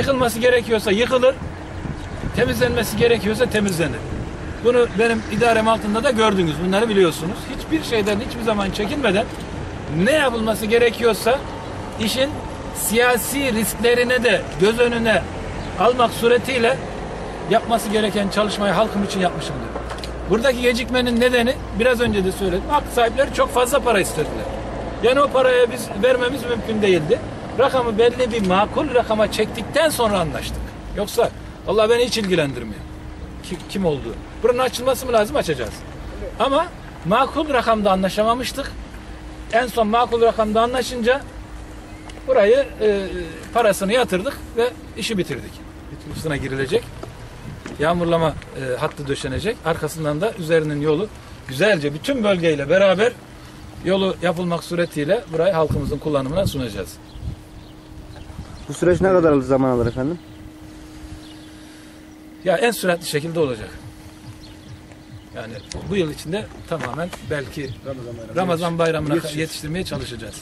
Yıkılması gerekiyorsa yıkılır. Temizlenmesi gerekiyorsa temizlenir. Bunu benim idarem altında da gördünüz. Bunları biliyorsunuz. Hiçbir şeyden hiçbir zaman çekinmeden ne yapılması gerekiyorsa işin siyasi risklerine de göz önüne almak suretiyle yapması gereken çalışmayı halkım için yapmışımdır. Buradaki gecikmenin nedeni biraz önce de söyledim. Hak sahipleri çok fazla para istediler. Yani o paraya biz vermemiz mümkün değildi. Rakamı belli bir makul rakama çektikten sonra anlaştık. Yoksa Allah beni hiç ilgilendirmiyor. Kim, kim olduğu. Buranın açılması mı lazım açacağız. Ama makul rakamda anlaşamamıştık. En son makul rakamda anlaşınca burayı e, parasını yatırdık ve işi bitirdik. Üstüne girilecek. Yağmurlama e, hattı döşenecek. Arkasından da üzerinin yolu güzelce bütün bölgeyle beraber yolu yapılmak suretiyle burayı halkımızın kullanımına sunacağız. Bu süreç ne kadar zaman alır efendim? Ya en süratli şekilde olacak. Yani bu yıl içinde tamamen belki Ramazan bayramına yetiştirmeye çalışacağız.